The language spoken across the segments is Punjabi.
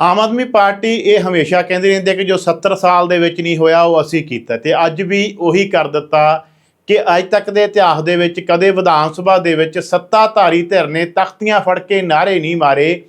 ਆਮ ਆਦਮੀ ਪਾਰਟੀ ਇਹ ਹਮੇਸ਼ਾ ਕਹਿੰਦੀ ਰਹਿੰਦੀ ਹੈ ਕਿ ਜੋ 70 ਸਾਲ ਦੇ ਵਿੱਚ ਨਹੀਂ ਹੋਇਆ, ਉਹ ਅਸੀਂ ਕੀਤਾ ਤੇ ਅੱਜ ਵੀ ਉਹੀ ਕਰ ਦਿੱਤਾ ਕਿ ਅੱਜ ਤੱਕ ਦੇ ਇਤਿਹਾਸ ਦੇ ਵਿੱਚ ਕਦੇ ਵਿਧਾਨ ਸਭਾ ਦੇ ਵਿੱਚ ਸੱਤਾਧਾਰੀ ਧਿਰ ਨੇ ਤਖਤੀਆਂ ਫੜ ਕੇ ਨਾਰੇ ਨਹੀਂ ਮਾਰੇ।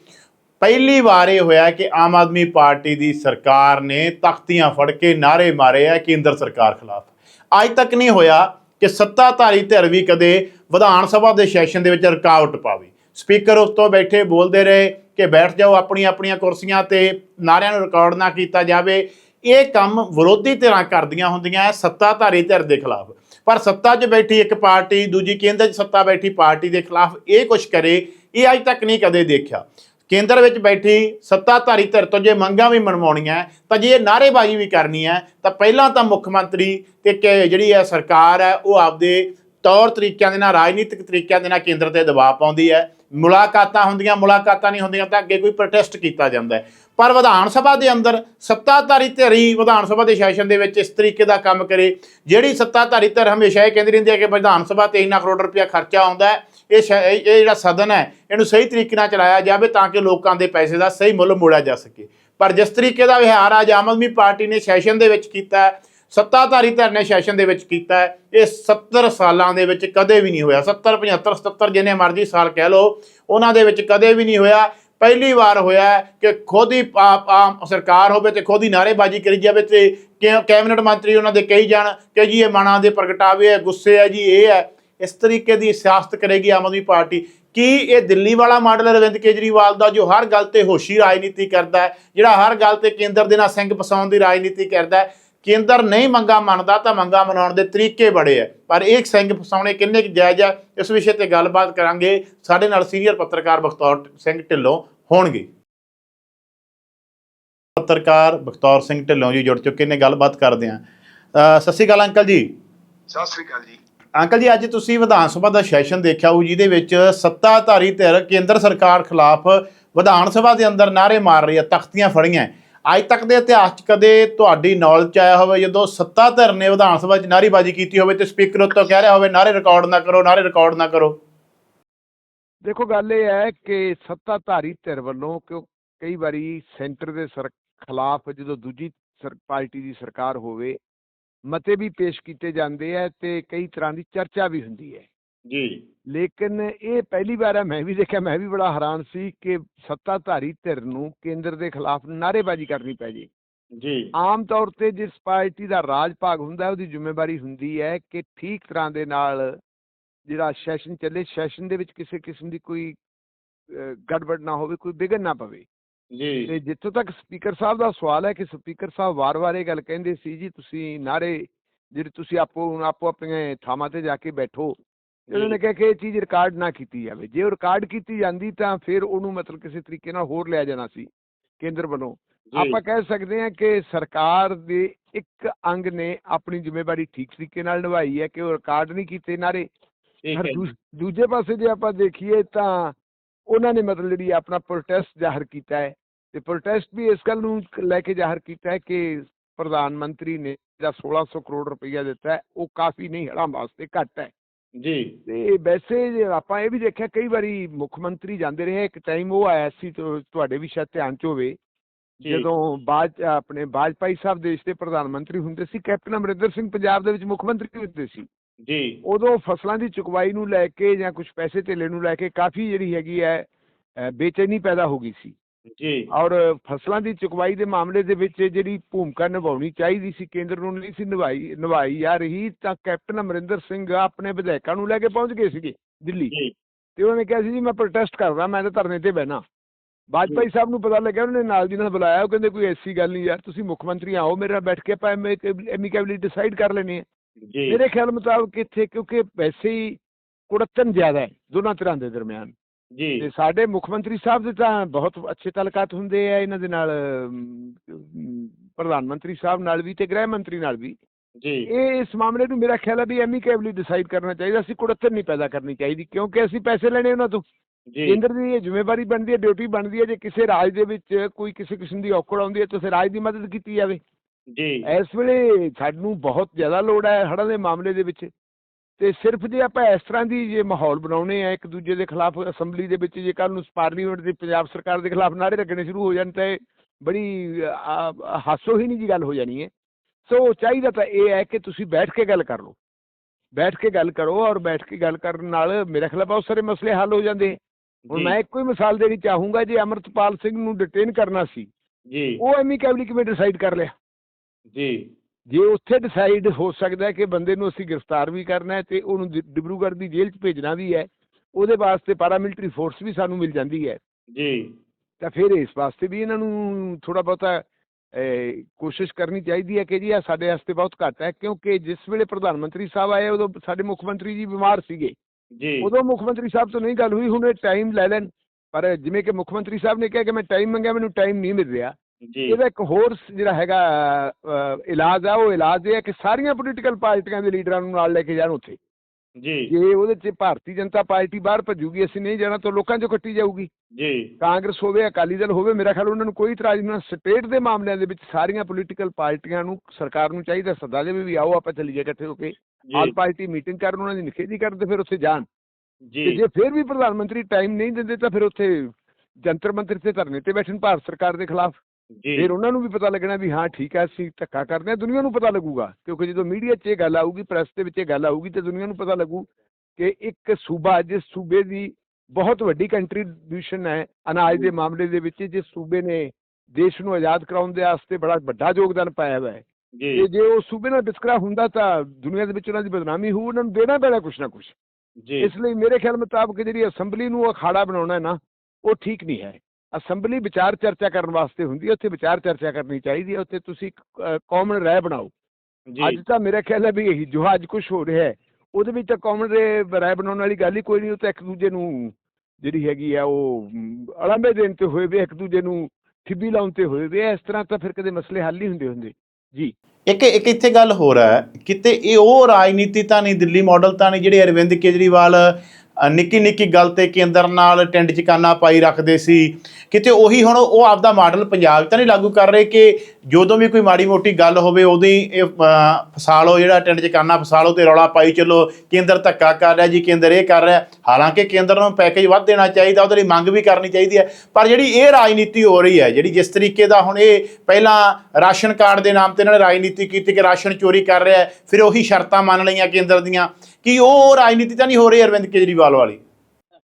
ਪਹਿਲੀ ਵਾਰ ਇਹ ਹੋਇਆ ਕਿ ਆਮ ਆਦਮੀ ਪਾਰਟੀ ਦੀ ਸਰਕਾਰ ਨੇ ਤਖਤੀਆਂ ਫੜ ਕੇ ਨਾਰੇ ਮਾਰੇ ਆ ਕੇਂਦਰ ਸਰਕਾਰ ਖਿਲਾਫ। ਅੱਜ ਤੱਕ ਨਹੀਂ ਹੋਇਆ ਕਿ ਸੱਤਾਧਾਰੀ ਧਿਰ ਵੀ ਕਦੇ ਵਿਧਾਨ ਸਭਾ ਦੇ ਸੈਸ਼ਨ ਦੇ ਵਿੱਚ ਰੁਕਾਵਟ ਪਾਵੇ। ਸਪੀਕਰ ਉਸ ਤੋਂ ਬੈਠੇ ਬੋਲਦੇ ਰਹੇ ਕਿ ਬੈਠ ਜਾਓ ਆਪਣੀਆਂ ਆਪਣੀਆਂ ਕੁਰਸੀਆਂ ਤੇ, ਨਾਰਿਆਂ ਨੂੰ ਰਿਕਾਰਡ ਨਾ ਕੀਤਾ ਜਾਵੇ। ਇਹ ਕੰਮ ਵਿਰੋਧੀ ਧਿਰਾਂ ਕਰਦੀਆਂ ਹੁੰਦੀਆਂ ਹੈ ਸੱਤਾਧਾਰੀ ਧਿਰ ਦੇ ਖਿਲਾਫ। ਪਰ ਸੱਤਾ 'ਚ ਬੈਠੀ ਇੱਕ ਪਾਰਟੀ, ਦੂਜੀ ਕੇਂਦਰ 'ਚ ਸੱਤਾ ਬੈਠੀ ਪਾਰਟੀ ਦੇ ਖਿਲਾਫ ਇਹ ਕੁਝ ਕਰੇ, ਇਹ ਅੱਜ ਤੱਕ ਨਹੀਂ ਕਦੇ ਦੇਖਿਆ। ਕੇਂਦਰ ਵਿੱਚ ਬੈਠੀ ਸੱਤਾਧਾਰੀ ਧਿਰ ਤੋਂ ਜੇ ਮੰਗਾਂ ਵੀ ਮਨਵਾਉਣੀਆਂ, ਤਾਂ ਜੇ ਇਹ ਨਾਅਰੇਬਾਜ਼ੀ ਵੀ ਕਰਨੀ ਹੈ, ਤਾਂ ਪਹਿਲਾਂ ਤਾਂ ਮੁੱਖ ਮੰਤਰੀ ਤੇ ਜਿਹੜੀ ਹੈ ਸਰਕਾਰ ਹੈ, ਉਹ ਆਪਦੇ ਤੌਰ ਤਰੀਕਿਆਂ ਦੇ ਨਾਲ, ਰਾਜਨੀਤਿਕ ਤਰੀਕਿਆਂ ਦੇ ਨਾਲ ਕੇਂਦਰ ਤੇ ਦਬਾਅ ਪਾਉਂਦੀ ਹੈ। ਮੁਲਾਕਾਤਾਂ ਹੁੰਦੀਆਂ, ਮੁਲਾਕਾਤਾਂ ਨਹੀਂ ਹੁੰਦੀਆਂ ਤਾਂ ਅੱਗੇ ਕੋਈ ਪ੍ਰੋਟੈਸਟ ਕੀਤਾ ਜਾਂਦਾ ਪਰ ਵਿਧਾਨ ਸਭਾ ਦੇ ਅੰਦਰ ਸੱਤਾਧਾਰੀ ਧਿਰ ਵਿਧਾਨ ਸਭਾ ਦੇ ਸੈਸ਼ਨ ਦੇ ਵਿੱਚ ਇਸ ਤਰੀਕੇ ਦਾ ਕੰਮ ਕਰੇ। ਜਿਹੜੀ ਸੱਤਾਧਾਰੀ ਧਿਰ ਹਮੇਸ਼ਾ ਇਹ ਕਹਿੰਦੀ ਰਹਿੰਦੀ ਹੈ ਕਿ ਵਿਧਾਨ ਸਭਾ ਤੇ ਇੰਨਾ ਕਰੋੜ ਰੁਪਇਆ ਖਰਚਾ ਆਉਂਦਾ ਹੈ, ਇਹ ਸ਼ੈ- ਇਹ ਇਹ ਜਿਹੜਾ ਸਦਨ ਹੈ, ਇਹਨੂੰ ਸਹੀ ਤਰੀਕੇ ਨਾਲ ਚਲਾਇਆ ਜਾਵੇ ਤਾਂ ਕਿ ਲੋਕਾਂ ਦੇ ਪੈਸੇ ਦਾ ਸਹੀ ਮੁੱਲ ਮੋੜਿਆ ਜਾ ਸਕੇ। ਪਰ ਜਿਸ ਤਰੀਕੇ ਦਾ ਵਿਹਾਰ ਅੱਜ ਆਮ ਆਦਮੀ ਪਾਰਟੀ ਨੇ ਸੈਸ਼ਨ ਦੇ ਵਿੱਚ ਕੀਤਾ ਹੈ ਸੱਤਾਧਾਰੀ ਧਿਰ ਨੇ ਸੈਸ਼ਨ ਦੇ ਵਿੱਚ ਕੀਤਾ ਹੈ। ਇਹ 70 ਸਾਲਾਂ ਦੇ ਵਿੱਚ ਕਦੇ ਵੀ ਨਹੀਂ ਹੋਇਆ। 70 75 77 ਜਿੰਨੇ ਮਰਜ਼ੀ ਸਾਲ ਕਹਿ ਲਓ, ਉਹਨਾਂ ਦੇ ਵਿੱਚ ਕਦੇ ਵੀ ਨਹੀਂ ਹੋਇਆ। ਪਹਿਲੀ ਵਾਰ ਹੋਇਆ ਕਿ ਖੁਦ ਹੀ ਆਪ- ਆਮ ਸਰਕਾਰ ਹੋਵੇ ਤੇ ਖੁਦ ਹੀ ਨਾਅਰੇਬਾਜ਼ੀ ਕਰੀ ਜਾਵੇ ਤੇ ਕਿ- ਕੈਬਨਿਟ ਮੰਤਰੀ ਉਹਨਾਂ ਦੇ ਕਹੀ ਜਾਣ ਕਿ ਜੀ ਇਹ ਮਨਾਂ ਦੇ ਪ੍ਰਗਟਾਵੇ ਹੈ ਗੁੱਸੇ ਹੈ ਜੀ, ਇਹ ਹੈ। ਇਸ ਤਰੀਕੇ ਦੀ ਸਿਆਸਤ ਕਰੇਗੀ ਆਮ ਆਦਮੀ ਪਾਰਟੀ। ਕੀ ਇਹ ਦਿੱਲੀ ਵਾਲਾ ਮਾਡਲ ਅਰਵਿੰਦ ਕੇਜਰੀਵਾਲ ਦਾ ਜੋ ਹਰ ਗੱਲ ਤੇ ਹੋਸ਼ੀ ਰਾਜਨੀਤੀ ਕਰਦਾ ਹੈ, ਜਿਹੜਾ ਹਰ ਗੱਲ ਤੇ ਕੇਂਦਰ ਦੇ ਨਾਲ ਸਿੰਘ ਫਸਾਉਣ ਦੀ ਰਾਜਨੀਤੀ ਕਰਦਾ ਹੈ ਕੇਂਦਰ ਨਹੀਂ ਮੰਗਾ ਮੰਨਦਾ ਤਾਂ ਮੰਗਾ ਮਨਾਉਣ ਦੇ ਤਰੀਕੇ ਬੜੇ ਆ। ਪਰ ਇਹ ਸਿੰਘ ਫਸਾਉਣੇ ਕਿੰਨੇ ਕੁ ਜਾਇਜ਼ ਆ ਇਸ ਵਿਸ਼ੇ ਤੇ ਗੱਲਬਾਤ ਕਰਾਂਗੇ। ਸਾਡੇ ਨਾਲ ਸੀਨੀਅਰ ਪੱਤਰਕਾਰ ਬਖਤੌਰ ਸਿੰਘ ਢਿੱਲੋਂ ਹੋਣਗੇ। ਪੱਤਰਕਾਰ ਬਖਤੌਰ ਸਿੰਘ ਢਿੱਲੋਂ ਜੀ ਜੁੜ ਚੁੱਕੇ ਨੇ ਗੱਲਬਾਤ ਕਰਦੇ ਆ ਸਤਿ ਸ਼੍ਰੀ ਅਕਾਲ ਅੰਕਲ ਜੀ। ਸਤਿ ਸ੍ਰੀ ਅਕਾਲ ਜੀ। ਅੰਕਲ ਜੀ ਅੱਜ ਤੁਸੀਂ ਵਿਧਾਨ ਸਭਾ ਦਾ ਸੈਸ਼ਨ ਦੇਖਿਆ ਹੋਊ ਜਿਹਦੇ ਵਿੱਚ ਸੱਤਾਧਾਰੀ ਧਿਰ ਕੇਂਦਰ ਸਰਕਾਰ ਖਿਲਾਫ ਵਿਧਾਨ ਸਭਾ ਦੇ ਅੰਦਰ ਨਾਰੇ ਮਾਰ ਰਹੀ ਹੈ ਤਖਤੀਆਂ ਫੜੀਆਂ। ਹੈ। ਅੱਜ ਤੱਕ ਦੇ ਇਤਿਹਾਸ 'ਚ ਕਦੇ ਤੁਹਾਡੀ ਨੌਲੇਜ 'ਚ ਆਇਆ ਹੋਵੇ, ਜਦੋਂ ਸੱਤਾ ਧਿਰ ਨੇ ਵਿਧਾਨ ਸਭਾ 'ਚ ਨਾਅਰੇਬਾਜ਼ੀ ਕੀਤੀ ਹੋਵੇ ਤੇ ਸਪੀਕਰ ਉੱਤੋਂ ਕਹਿ ਰਿਹਾ ਹੋਵੇ, ਨਾਰੇ ਰਿਕਾਰਡ ਨਾ ਕਰੋ, ਨਾਰੇ ਰਿਕਾਰਡ ਨਾ ਕਰੋ। ਦੇਖੋ, ਗੱਲ ਇਹ ਹੈ ਕਿ ਸੱਤਾਧਾਰੀ ਧਿਰ ਵੱਲੋਂ ਕਿਉਂ ਕਈ ਵਾਰੀ ਸੈਂਟਰ ਦੇ ਸਰ, ਖਿਲਾਫ ਜਦੋਂ ਦੂਜੀ ਪਾਰਟੀ ਦੀ ਸਰਕਾਰ ਹੋਵੇ, ਮਤੇ ਵੀ ਪੇਸ਼ ਕੀਤੇ ਜਾਂਦੇ ਹੈ ਤੇ ਕਈ ਤਰ੍ਹਾਂ ਦੀ ਚਰਚਾ ਵੀ ਹੁੰਦੀ ਹੈ। ਜੀ। ਲੇਕਿਨ ਇਹ ਪਹਿਲੀ ਵਾਰ ਹੈ ਮੈਂ ਵੀ ਦੇਖਿਆ ਮੈਂ ਵੀ ਬੜਾ ਹੈਰਾਨ ਸੀ ਕਿ ਸੱਤਾਧਾਰੀ ਧਿਰ ਨੂੰ ਕੇਂਦਰ ਦੇ ਖਿਲਾਫ ਨਾਅਰੇਬਾਜ਼ੀ ਕਰਨੀ ਪੈ ਜੇ। ਜੀ। ਆਮ ਤੌਰ ਤੇ ਜਿਸ ਪਾਰਟੀ ਦਾ ਰਾਜ ਭਾਗ ਹੁੰਦਾ ਉਹਦੀ ਜ਼ਿੰਮੇਵਾਰੀ ਹੁੰਦੀ ਹੈ ਕਿ ਠੀਕ ਤਰ੍ਹਾਂ ਦੇ ਨਾਲ ਜਿਹੜਾ ਸੈਸ਼ਨ ਚੱਲੇ ਸੈਸ਼ਨ ਦੇ ਵਿੱਚ ਕਿਸੇ ਕਿਸਮ ਦੀ ਕੋਈ ਗੜਬੜ ਨਾ ਹੋਵੇ ਕੋਈ ਵਿਘਨ ਨਾ ਪਵੇ। ਜੀ। ਤੇ ਜਿੱਥੋਂ ਤੱਕ ਸਪੀਕਰ ਸਾਹਿਬ ਦਾ ਸਵਾਲ ਹੈ ਕਿ ਸਪੀਕਰ ਸਾਹਿਬ ਵਾਰ-ਵਾਰ ਇਹ ਗੱਲ ਕਹਿੰਦੇ ਸੀ ਜੀ ਤੁਸੀਂ ਨਾਰੇ ਜਿਹੜੇ ਤੁਸੀਂ ਆਪੋ ਆਪੋ ਆਪਣੀਆਂ ਥਾਵਾਂ ਤੇ ਜਾ ਕੇ ਬੈਠੋ ਤੇ ਉਹਨਾਂ ਨੇ ਕਿਹਾ ਕਿ ਇਹ ਚੀਜ਼ ਰਿਕਾਰਡ ਨਾ ਕੀਤੀ ਜਾਵੇ ਜੇ ਉਹ ਰਿਕਾਰਡ ਕੀਤੀ ਜਾਂਦੀ ਤਾਂ ਫਿਰ ਉਹਨੂੰ ਮਤਲਬ ਕਿਸੇ ਤਰੀਕੇ ਨਾਲ ਹੋਰ ਲਿਆ ਜਾਣਾ ਸੀ ਕੇਂਦਰ ਵੱਲੋਂ। ਆਪਾਂ ਕਹਿ ਸਕਦੇ ਹਾਂ ਕਿ ਸਰਕਾਰ ਦੇ ਇੱਕ ਅੰਗ ਨੇ ਆਪਣੀ ਜ਼ਿੰਮੇਵਾਰੀ ਠੀਕ ਤਰੀਕੇ ਨਾਲ ਨਿਭਾਈ ਹੈ ਕਿ ਉਹ ਰਿਕਾਰਡ ਨਹੀਂ ਕੀਤੇ ਨਾਰੇ ਦੂਜੇ ਪਾਸੇ ਜੇ ਆਪਾਂ ਦੇਖੀਏ ਤਾਂ ਉਹਨਾਂ ਨੇ ਮਤਲਬ ਜਿਹੜੀ ਆਪਣਾ ਪ੍ਰੋਟੈਸਟ ਜ਼ਾਹਰ ਕੀਤਾ ਹੈ। ਤੇ ਪ੍ਰੋਟੈਸਟ ਵੀ ਇਸ ਗੱਲ ਨੂੰ ਲੈ ਕੇ ਜ਼ਾਹਰ ਕੀਤਾ ਹੈ ਕਿ ਪ੍ਰਧਾਨ ਮੰਤਰੀ ਨੇ ਜਿਹੜਾ 1600 ਕਰੋੜ ਰੁਪਈਆ ਦਿੱਤਾ ਹੈ ਉਹ ਕਾਫੀ ਨਹੀਂ ਹੜਾਂ ਵਾਸਤੇ ਘੱਟ ਹੈ। ਜੀ। ਤੇ ਵੈਸੇ ਜੇ ਆਪਾਂ ਇਹ ਵੀ ਦੇਖਿਆ ਕਈ ਵਾਰੀ ਮੁੱਖ ਮੰਤਰੀ ਜਾਂਦੇ ਰਹੇ ਇੱਕ ਟਾਈਮ ਉਹ ਆਇਆ ਸੀ ਤੁਹਾਡੇ ਵੀ ਸ਼ਾਇਦ ਧਿਆਨ ਚ ਹੋਵੇ। ਜਦੋਂ ਬਾਜ ਆਪਣੇ ਬਾਜਪਾਈ ਸਾਹਿਬ ਦੇਸ਼ ਦੇ ਪ੍ਰਧਾਨ ਮੰਤਰੀ ਹੁੰਦੇ ਸੀ ਕੈਪਟਨ ਅਮਰਿੰਦਰ ਸਿੰਘ ਪੰਜਾਬ ਦੇ ਵਿੱਚ ਮੁੱਖ ਮੰਤਰੀ ਹੁੰਦੇ ਸੀ। ਜੀ। ਉਦੋਂ ਫਸਲਾਂ ਦੀ ਚੁਕਵਾਈ ਨੂੰ ਲੈ ਕੇ ਜਾਂ ਕੁਝ ਪੈਸੇ ਧੇਲੇ ਨੂੰ ਲੈ ਕੇ ਕਾਫੀ ਜਿਹੜੀ ਹੈਗੀ ਹੈ ਬੇਚੈਨੀ ਪੈਦਾ ਹੋ ਗਈ ਸੀ। ਜੀ। ਔਰ ਫਸਲਾਂ ਦੀ ਚੁਕਵਾਈ ਦੇ ਮਾਮਲੇ ਦੇ ਵਿੱਚ ਜਿਹੜੀ ਭੂਮਿਕਾ ਨਿਭਾਉਣੀ ਚਾਹੀਦੀ ਸੀ ਕੇਂਦਰ ਨੂੰ ਨਹੀਂ ਸੀ ਨਿਭਾਈ ਨਿਭਾਈ ਜਾ ਰਹੀ ਤਾਂ ਕੈਪਟਨ ਅਮਰਿੰਦਰ ਸਿੰਘ ਆਪਣੇ ਵਿਧਾਇਕਾਂ ਨੂੰ ਲੈ ਕੇ ਪਹੁੰਚ ਗਏ ਸੀਗੇ ਦਿੱਲੀ। ਤੇ ਉਹਨਾਂ ਨੇ ਕਿਹਾ ਸੀ ਜੀ ਮੈਂ ਪ੍ਰੋਟੈਸਟ ਕਰਦਾ ਮੈਂ ਤਾਂ ਧਰਨੇ ਤੇ ਬਹਿਣਾ। ਵਾਜਪਾਈ ਸਾਹਿਬ ਨੂੰ ਪਤਾ ਲੱਗਿਆ ਉਹਨੇ ਨਾਲ ਦੀ ਨਾਲ ਬੁਲਾਇਆ ਉਹ ਕਹਿੰਦੇ ਕੋਈ ਐਸੀ ਗੱਲ ਨਹੀਂ ਯਾਰ ਤੁਸੀਂ ਮੁੱਖ ਮੰਤਰੀ ਆਓ ਮੇਰੇ ਨਾਲ ਬੈਠ ਕੇ ਆਪਾਂ ਐਮੀਕੇਬਲੀ ਡਿਸਾਈਡ ਕਰ ਲੈਣੇ ਆ ਜੀ। ਮੇਰੇ ਖਿਆਲ ਮੁਤਾਬਕ ਇੱਥੇ ਕਿਉਂਕਿ ਵੈਸੇ ਹੀ ਕੁੜੱਤਨ ਜ਼ਿਆਦਾ ਹੈ ਦੋਨਾਂ ਤਰ੍ਹਾਂ ਦੇ ਦਰਮਿਆਨ। ਜੀ। ਤੇ ਸਾਡੇ ਮੁੱਖ ਮੰਤਰੀ ਸਾਹਿਬ ਦੇ ਤਾਂ ਬਹੁਤ ਅੱਛੇ ਤਾਲੁਕਾਤ ਹੁੰਦੇ ਆ ਇਹਨਾਂ ਦੇ ਨਾਲ ਪ੍ਰਧਾਨ ਮੰਤਰੀ ਸਾਹਿਬ ਨਾਲ ਵੀ ਤੇ ਗ੍ਰਹਿ ਮੰਤਰੀ ਨਾਲ ਵੀ। ਜੀ। ਇਹ ਇਸ ਮਾਮਲੇ ਨੂੰ ਮੇਰਾ ਖਿਆਲ ਹੈ ਵੀ ਐਮੀਕੇਬਲੀ ਡਿਸਾਈਡ ਕਰਨਾ ਚਾਹੀਦਾ ਅਸੀਂ ਕੁੜੱਤਨ ਨਹੀਂ ਪੈਦਾ ਕਰਨੀ ਚਾਹੀਦੀ ਕਿਉਂਕਿ ਅਸੀਂ ਪੈਸੇ ਲੈਣੇ ਉਹਨਾਂ ਤੋਂ। ਜੀ। ਕੇਂਦਰ ਦੀ ਇਹ ਜ਼ਿੰਮੇਵਾਰੀ ਬਣਦੀ ਹੈ ਡਿਊਟੀ ਬਣਦੀ ਹੈ ਜੇ ਕਿਸੇ ਰਾਜ ਦੇ ਵਿੱਚ ਕੋਈ ਕਿਸੇ ਕਿਸਮ ਦੀ ਔਕੜ ਆਉਂਦੀ ਹੈ ਤਾਂ ਫਿਰ ਰਾਜ ਦੀ ਮਦਦ ਕੀਤੀ ਜਾਵੇ। ਜੀ। ਇਸ ਵੇਲੇ ਸਾਨੂੰ ਬਹੁਤ ਜ਼ਿਆਦਾ ਲੋੜ ਹੈ ਹੜ੍ਹਾਂ ਦੇ ਮਾਮਲੇ ਦੇ ਵਿੱਚ। ਤੇ ਸਿਰਫ ਜੇ ਆਪਾਂ ਇਸ ਤਰ੍ਹਾਂ ਦੀ ਜੇ ਮਾਹੌਲ ਬਣਾਉਣੇ ਆ ਇੱਕ ਦੂਜੇ ਦੇ ਖਿਲਾਫ ਅਸੈਂਬਲੀ ਦੇ ਵਿੱਚ ਜੇ ਕੱਲ ਨੂੰ ਪਾਰਲੀਮੈਂਟ ਦੀ ਪੰਜਾਬ ਸਰਕਾਰ ਦੇ ਖਿਲਾਫ ਨਾਰੇ ਲੱਗਣੇ ਸ਼ੁਰੂ ਹੋ ਜਾਣ ਤਾਂ ਬੜੀ ਆ, ਆ, ਹਾਸੋਹੀਣੀ ਜੀ ਗੱਲ ਹੋ ਜਾਣੀ ਹੈ। ਸੋ ਚਾਹੀਦਾ ਤਾਂ ਇਹ ਹੈ ਕਿ ਤੁਸੀਂ ਬੈਠ ਕੇ ਗੱਲ ਕਰ ਲਓ। ਬੈਠ ਕੇ ਗੱਲ ਕਰੋ ਔਰ ਬੈਠ ਕੇ ਗੱਲ ਕਰਨ ਨਾਲ ਮੇਰੇ ਖਿਆਲ ਬਹੁਤ ਸਾਰੇ ਮਸਲੇ ਹੱਲ ਹੋ ਜਾਂਦੇ ਹੁਣ ਮੈਂ ਇੱਕੋ ਹੀ ਮਿਸਾਲ ਦੇਣੀ ਚਾਹੂੰਗਾ ਜੇ ਅਮਰਤਪਾਲ ਸਿੰਘ ਨੂੰ ਡਿਟੇਨ ਕਰਨਾ ਸੀ ਜੀ। ਉਹ ਐਮੀਕੈਬਲੀ ਕਿਵੇਂ ਡਿਸਾਈਡ ਕਰ ਲਿਆ। ਜੀ। ਜੇ ਉੱਥੇ ਡਿਸਾਈਡ ਹੋ ਸਕਦਾ ਕਿ ਬੰਦੇ ਨੂੰ ਅਸੀਂ ਗ੍ਰਿਫਤਾਰ ਵੀ ਕਰਨਾ ਹੈ ਤੇ ਉਹਨੂੰ ਡਿਬਰੂਗੜ੍ਹ ਦੀ ਜੇਲ੍ਹ 'ਚ ਭੇਜਣਾ ਵੀ ਹੈ ਉਹਦੇ ਵਾਸਤੇ ਪਾਰਾਮਿਲਟਰੀ ਫੋਰਸ ਵੀ ਸਾਨੂੰ ਮਿਲ ਜਾਂਦੀ ਹੈ। ਜੀ। ਤਾਂ ਫਿਰ ਇਸ ਵਾਸਤੇ ਵੀ ਇਹਨਾਂ ਨੂੰ ਥੋੜਾ ਬਹੁਤਾ ਕੋਸ਼ਿਸ਼ ਕਰਨੀ ਚਾਹੀਦੀ ਹੈ ਕਿ ਜੀ ਇਹ ਸਾਡੇ ਵਾਸਤੇ ਬਹੁਤ ਘੱਟ ਹੈ ਕਿਉਂਕਿ ਜਿਸ ਵੇਲੇ ਪ੍ਰਧਾਨ ਮੰਤਰੀ ਸਾਹਿਬ ਆਏ ਉਦੋਂ ਸਾਡੇ ਮੁੱਖ ਮੰਤਰੀ ਜੀ ਬਿਮਾਰ ਸੀਗੇ। ਜੀ। ਉਦੋਂ ਮੁੱਖ ਮੰਤਰੀ ਸਾਹਿਬ ਤੋਂ ਨਹੀਂ ਗੱਲ ਹੋਈ ਹੁਣ ਇਹ ਟਾਈਮ ਲੈ ਲੈਣ। ਪਰ ਜਿਵੇਂ ਕਿ ਮੁੱਖ ਮੰਤਰੀ ਸਾਹਿਬ ਨੇ ਕਿਹਾ ਕਿ ਮੈਂ ਟਾਈਮ ਮੰਗਿਆ ਮੈਨੂੰ ਟਾਈਮ ਨਹੀਂ ਮਿਲ ਰਿਹਾ। ਜੀ। ਇਹਦਾ ਇੱਕ ਹੋਰ ਜਿਹੜਾ ਹੈਗਾ ਇਲਾਜ ਆ ਉਹ ਇਲਾਜ ਇਹ ਹੈ ਕਿ ਸਾਰੀਆਂ ਪੋਲੀਟੀਕਲ ਪਾਰਟੀਆਂ ਦੇ ਲੀਡਰਾਂ ਨੂੰ ਨਾਲ ਲੈ ਕੇ ਜਾਣ ਉੱਥੇ। ਜੀ। ਜੇ ਉਹਦੇ 'ਚ ਭਾਰਤੀ ਜਨਤਾ ਪਾਰਟੀ ਬਾਹਰ ਭੱਜੂਗੀ ਅਸੀਂ ਨਹੀਂ ਜਾਣਾ ਤਾਂ ਲੋਕਾਂ 'ਚੋਂ ਕੱਟੀ ਜਾਊਗੀ। ਜੀ। ਕਾਂਗਰਸ ਹੋਵੇ ਅਕਾਲੀ ਦਲ ਹੋਵੇ ਮੇਰਾ ਖਿਆਲ ਉਹਨਾਂ ਨੂੰ ਕੋਈ ਇਤਰਾਜ਼ ਨਹੀਂ ਸਟੇਟ ਦੇ ਮਾਮਲਿਆਂ ਦੇ ਵਿੱਚ ਸਾਰੀਆਂ ਪੋਲੀਟੀਕਲ ਪਾਰਟੀਆਂ ਨੂੰ ਸਰਕਾਰ ਨੂੰ ਚਾਹੀਦਾ ਸੱਦਾ ਦੇਵੇ ਵੀ ਆਓ ਆਪਾਂ ਚੱਲੀਏ ਇਕੱਠੇ ਹੋ ਕੇ। ਆਲ ਪਾਰਟੀ ਮੀਟਿੰਗ ਕਰਨ ਉਹਨਾਂ ਦੀ ਨਿਖੇਧੀ ਕਰਨ ਤੇ ਫਿਰ ਉੱਥੇ ਜਾਣ। ਜੀ। ਜੇ ਫਿਰ ਵੀ ਪ੍ਰਧਾਨ ਮੰਤਰੀ ਟਾਈਮ ਨਹੀਂ ਦਿੰਦੇ ਤਾਂ ਫਿਰ ਉੱਥੇ ਜੰਤਰ ਮੰਤਰ ਤੇ ਧਰਨੇ ਤੇ ਬੈਠਣ ਭਾਰਤ ਸਰਕਾਰ ਦੇ ਖਿਲਾਫ। ਫਿਰ ਉਹਨਾਂ ਨੂੰ ਵੀ ਪਤਾ ਲੱਗਣਾ ਵੀ ਹਾਂ ਠੀਕ ਹੈ ਅਸੀਂ ਧੱਕਾ ਕਰਦੇ ਹਾਂ ਦੁਨੀਆ ਨੂੰ ਪਤਾ ਲੱਗੂਗਾ। ਕਿਉਂਕਿ ਜਦੋਂ ਮੀਡੀਆ 'ਚ ਇਹ ਗੱਲ ਆਊਗੀ ਪ੍ਰੈਸ ਦੇ ਵਿੱਚ ਇਹ ਗੱਲ ਆਊਗੀ ਤੇ ਦੁਨੀਆ ਨੂੰ ਪਤਾ ਲੱਗੂ ਕਿ ਇੱਕ ਸੂਬਾ ਜਿਸ ਸੂਬੇ ਦੀ ਬਹੁਤ ਵੱਡੀ ਕੰਟਰੀਬਿਊਸ਼ਨ ਹੈ ਅਨਾਜ ਦੇ ਮਾਮਲੇ ਦੇ ਵਿੱਚ ਜਿਸ ਸੂਬੇ ਨੇ ਦੇਸ਼ ਨੂੰ ਆਜ਼ਾਦ ਕਰਾਉਣ ਦੇ ਵਾਸਤੇ ਬੜਾ ਵੱਡਾ ਯੋਗਦਾਨ ਪਾਇਆ ਹੋਇਆ ਹੈ। ਜੀ। ਜੇ ਉਹ ਸੂਬੇ ਨਾਲ ਵਿਤਕਰਾ ਹੁੰਦਾ ਤਾਂ ਦੁਨੀਆ ਦੇ ਵਿੱਚ ਉਹਨਾਂ ਦੀ ਬਦਨਾਮੀ ਹੋਊ ਉਹਨਾਂ ਨੂੰ ਦੇਣਾ ਪੈਣਾ ਕੁਛ ਨਾ ਕੁਛ। ਜੀ। ਇਸ ਲਈ ਮੇਰੇ ਖਿਆਲ ਮੁਤਾਬਕ ਜਿਹੜੀ ਅਸੈਂਬਲੀ ਨੂੰ ਅਖਾੜਾ ਬਣਾਉਣਾ ਹੈ ਨਾ ਉਹ ਠੀਕ ਨਹੀਂ ਹੈ। ਅਸੈਂਬਲੀ ਵਿਚਾਰ ਚਰਚਾ ਕਰਨ ਵਾਸਤੇ ਹੁੰਦੀ ਹੈ ਉੱਥੇ ਵਿਚਾਰ ਚਰਚਾ ਕਰਨੀ ਚਾਹੀਦੀ ਹੈ ਉੱਥੇ ਤੁਸੀਂ ਕਾਮਨ ਰਾਏ ਬਣਾਓ। ਅੱਜ ਤਾਂ ਮੇਰਾ ਖਿਆਲ ਹੈ ਵੀ ਇਹੀ ਜੋ ਅੱਜ ਕੁਝ ਹੋ ਰਿਹਾ ਹੈ ਉਹਦੇ ਵਿੱਚ ਤਾਂ ਕਾਮਨ ਰਾਏ ਬਣਾਉਣ ਵਾਲੀ ਗੱਲ ਹੀ ਕੋਈ ਨਹੀਂ ਉਹ ਤਾਂ ਇੱਕ ਦੂਜੇ ਨੂੰ ਜਿਹੜੀ ਹੈਗੀ ਆ ਉਹ ਅਲੰਬੇ ਦੇਣ ਤੇ ਹੋਏ ਵੇ ਇੱਕ ਦੂਜੇ ਨੂੰ ਠਿੱਬੀ ਲਾਉਣ ਤੇ ਹੋਏ ਵੇ ਇਸ ਤਰ੍ਹਾਂ ਤਾਂ ਫਿਰ ਕਦੇ ਮਸਲੇ ਹੱਲ ਨਹੀਂ ਹੁੰਦੇ ਹੁੰਦੇ। ਜੀ। ਇੱਕ ਇੱਕ ਇੱਥੇ ਗੱਲ ਹੋਰ ਹੈ ਕਿਤੇ ਇਹ ਉਹ ਰਾਜਨੀਤੀ ਤਾਂ ਨਹੀਂ ਦਿੱਲੀ ਮਾਡਲ ਤਾਂ ਨਹੀਂ ਜਿਹੜੇ ਅਰਵਿੰਦ ਕੇਜਰੀਵਾਲ ਨਿੱਕੀ ਨਿੱਕੀ ਗੱਲ ਤੇ ਕੇਂਦਰ ਨਾਲ ਟਿੰਡ ਚਕਾਨਾ ਪਾਈ ਰੱਖਦੇ ਸੀ। ਕਿਤੇ ਉਹੀ ਹੁਣ ਉਹ ਆਪਦਾ ਮਾਡਲ ਪੰਜਾਬ ਤਾਂ ਨਹੀਂ ਲਾਗੂ ਕਰ ਰਹੇ ਕਿ ਜਦੋਂ ਵੀ ਕੋਈ ਮਾੜੀ ਮੋਟੀ ਗੱਲ ਹੋਵੇ ਉਦੋਂ ਹੀ ਇਹ ਅ, ਫਸਾ ਲਓ ਜਿਹੜਾ ਟਿੰਡ ਚਕਾਨਾ ਫਸਾ ਲਓ ਤੇ ਰੌਲਾ ਪਾਈ ਚੱਲੋ ਕੇਂਦਰ ਧੱਕਾ ਕਰ ਰਿਹਾ ਜੀ ਕੇਂਦਰ ਇਹ ਕਰ ਰਿਹਾ। ਹਾਲਾਂਕਿ ਕੇਂਦਰ ਨੂੰ ਪੈਕੇਜ ਵੱਧ ਦੇਣਾ ਚਾਹੀਦਾ ਉਹਦੇ ਲਈ ਮੰਗ ਵੀ ਕਰਨੀ ਚਾਹੀਦੀ ਹੈ। ਪਰ ਜਿਹੜੀ ਇਹ ਰਾਜਨੀਤੀ ਹੋ ਰਹੀ ਹੈ ਜਿਹੜੀ ਜਿਸ ਤਰੀਕੇ ਦਾ ਹੁਣ ਇਹ ਪਹਿਲਾਂ ਰਾਸ਼ਨ ਕਾਰਡ ਦੇ ਨਾਮ ਤੇ ਇਹਨਾਂ ਨੇ ਰਾਜਨੀਤੀ ਕੀਤੀ ਕਿ ਰਾਸ਼ਨ ਚੋਰੀ ਕਰ ਰਿਹਾ ਫਿਰ ਉਹੀ ਸ਼ਰਤਾਂ ਮੰਨ ਲਈਆਂ ਕੇਂਦਰ ਦੀਆਂ। ਕੀ ਉਹ ਰਾਜਨੀਤੀ ਤਾਂ ਨਹੀਂ ਹੋ ਰਹੀ ਅਰਵਿੰਦ ਕੇਜਰੀਵਾਲ ਵਾਲੀ।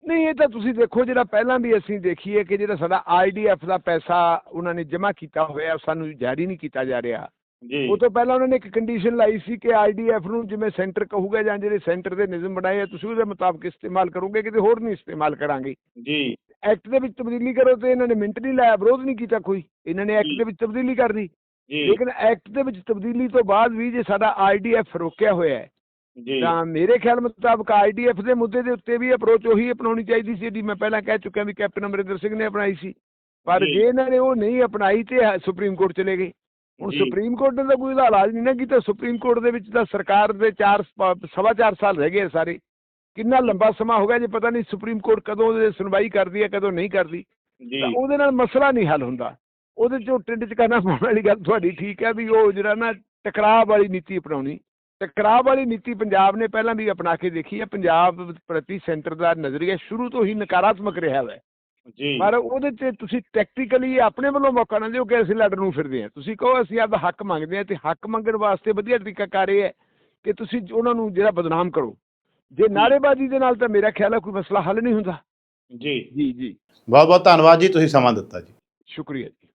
ਨਹੀਂ ਇਹ ਤਾਂ ਤੁਸੀਂ ਦੇਖੋ ਜਿਹੜਾ ਪਹਿਲਾਂ ਵੀ ਅਸੀਂ ਦੇਖੀਏ ਕਿ ਜਿਹੜਾ ਸਾਡਾ ਆਈਡੀਐਫ ਦਾ ਪੈਸਾ ਉਹਨਾਂ ਨੇ ਜਮ੍ਹਾਂ ਕੀਤਾ ਹੋਇਆ ਸਾਨੂੰ ਜਾਰੀ ਨਹੀਂ ਕੀਤਾ ਜਾ ਰਿਹਾ। ਜੀ। ਉਹ ਤੋਂ ਪਹਿਲਾਂ ਉਹਨਾਂ ਨੇ ਇੱਕ ਕੰਡੀਸ਼ਨ ਲਾਈ ਸੀ ਕਿ ਆਈਡੀਐਫ ਨੂੰ ਜਿਵੇਂ ਸੈਂਟਰ ਕਹੂਗਾ ਜਾਂ ਜਿਹੜੇ ਸੈਂਟਰ ਦੇ ਨਿਯਮ ਬਣਾਏ ਆ ਤੁਸੀਂ ਉਹਦੇ ਮੁਤਾਬਕ ਇਸਤੇਮਾਲ ਕਰੋਗੇ ਕਿਤੇ ਹੋਰ ਨਹੀਂ ਇਸਤੇਮਾਲ ਕਰਾਂਗੇ। ਜੀ। ਐਕਟ ਦੇ ਵਿੱਚ ਤਬਦੀਲੀ ਕਰੋ ਤੇ ਇਹਨਾਂ ਨੇ ਮਿੰਟ ਨਹੀਂ ਲਾਇਆ ਵਿਰੋਧ ਨਹੀਂ ਕੀਤਾ ਕੋਈ। ਇਹਨਾਂ ਨੇ ਐਕਟ ਦੇ ਵਿੱਚ ਤਬਦੀਲੀ ਕਰ ਜੀ। ਲੇਕਿਨ ਐਕਟ ਦੇ ਵਿੱਚ ਤਬਦੀਲੀ ਤੋਂ ਬਾਅਦ ਵੀ ਜੇ ਸਾਡਾ ਆਈਡੀਐਫ ਰੋਕਿਆ ਹੋਇਆ ਹੈ ਤਾਂ ਮੇਰੇ ਖਿਆਲ ਮੁਤਾਬਕ ਆਈਡੀਐਫ ਦੇ ਮੁੱਦੇ ਦੇ ਉੱਤੇ ਵੀ ਅਪਰੋਚ ਉਹੀ ਅਪਣਾਉਣੀ ਚਾਹੀਦੀ ਸੀ ਜਿਹੜੀ ਮੈਂ ਪਹਿਲਾਂ ਕਹਿ ਚੁੱਕਿਆ ਵੀ ਕੈਪਟਨ ਅਮਰਿੰਦਰ ਸਿੰਘ ਨੇ ਅਪਣਾਈ ਸੀ। ਪਰ ਜੀ। ਇਹਨਾਂ ਨੇ ਉਹ ਨਹੀਂ ਅਪਣਾਈ ਤੇ ਸੁਪਰੀਮ ਕੋਰਟ ਚਲੇ ਗਏ। ਹੁਣ। ਸੁਪਰੀਮ ਕੋਰਟ ਨੇ ਤਾਂ ਕੋਈ ਇਹਦਾ ਇਲਾਜ ਨਹੀਂ ਨਾ ਕੀਤਾ। ਸੁਪਰੀਮ ਕੋਰਟ ਦੇ ਵਿੱਚ ਤਾਂ ਸਰਕਾਰ ਦੇ 4 ਸਵਾ ਚਾਰ ਸਾਲ ਰਹਿ ਗਏ ਸਾਰੇ। ਕਿੰਨਾ ਲੰਬਾ ਸਮਾਂ ਹੋ ਗਿਆ ਜੇ ਪਤਾ ਨਹੀਂ ਸੁਪਰੀਮ ਕੋਰਟ ਕਦੋਂ ਉਹਦੇ ਸੁਣਵਾਈ ਕਰਦੀ ਹੈ ਕਦੋਂ ਨਹੀਂ ਕਰਦੀ। ਜੀ। ਤਾਂ ਉਹਦੇ ਨਾਲ ਮਸਲਾ ਨਹੀਂ ਹੱਲ ਹੁੰਦਾ। ਉਹਦੇ ਚੋਂ ਟਿੰਡ ਚ ਕਰਨਾ ਪਾਉਣ ਵਾਲੀ ਗੱਲ ਤੁਹਾਡੀ ਠੀਕ ਹੈ ਵੀ ਉਹ ਜਿਹੜਾ ਨਾ ਟਕਰਾਅ ਵਾਲੀ ਨੀਤੀ ਅਪਣਾਉਣੀ। ਟਕਰਾਅ ਵਾਲੀ ਨੀਤੀ ਪੰਜਾਬ ਨੇ ਪਹਿਲਾਂ ਵੀ ਅਪਣਾ ਕੇ ਦੇਖੀ ਹੈ। ਪੰਜਾਬ ਪ੍ਰਤੀ ਸੈਂਟਰ ਦਾ ਨਜ਼ਰੀਆ ਸ਼ੁਰੂ ਤੋਂ ਹੀ ਨਕਾਰਾਤਮਕ ਰਿਹਾ ਹੈ। ਜੀ। ਪਰ ਉਹਦੇ ਤੇ ਤੁਸੀਂ ਟੈਕਟੀਕਲੀ ਆਪਣੇ ਵੱਲੋਂ ਮੌਕਾ ਨਾ ਦਿਓ ਕਿ ਅਸੀਂ ਲੜਨ ਨੂੰ ਫਿਰਦੇ ਹਾਂ। ਤੁਸੀਂ ਕਹੋ ਅਸੀਂ ਆਪਦਾ ਹੱਕ ਮੰਗਦੇ ਹਾਂ ਤੇ ਹੱਕ ਮੰਗਣ ਵਾਸਤੇ ਵਧੀਆ ਤਰੀਕਾ ਕਰ ਇਹ ਹੈ ਕਿ ਤੁਸੀਂ ਉਹਨਾਂ ਨੂੰ ਜਿਹੜਾ ਬਦਨਾਮ ਕਰੋ। ਜੇ ਨਾਅਰੇਬਾਜ਼ੀ ਦੇ ਨਾਲ ਤਾਂ ਮੇਰਾ ਖਿਆਲ ਹੈ ਕੋਈ ਮਸਲਾ ਹੱਲ ਨਹੀਂ ਹੁੰਦਾ। ਜੀ। ਜੀ ਜੀ। ਬਹੁਤ ਬਹੁਤ ਧੰਨਵਾਦ ਜੀ ਤੁਸੀਂ ਸਮਾਂ ਦਿੱਤਾ ਜੀ। ਸ਼ੁਕਰੀਆ ਜੀ।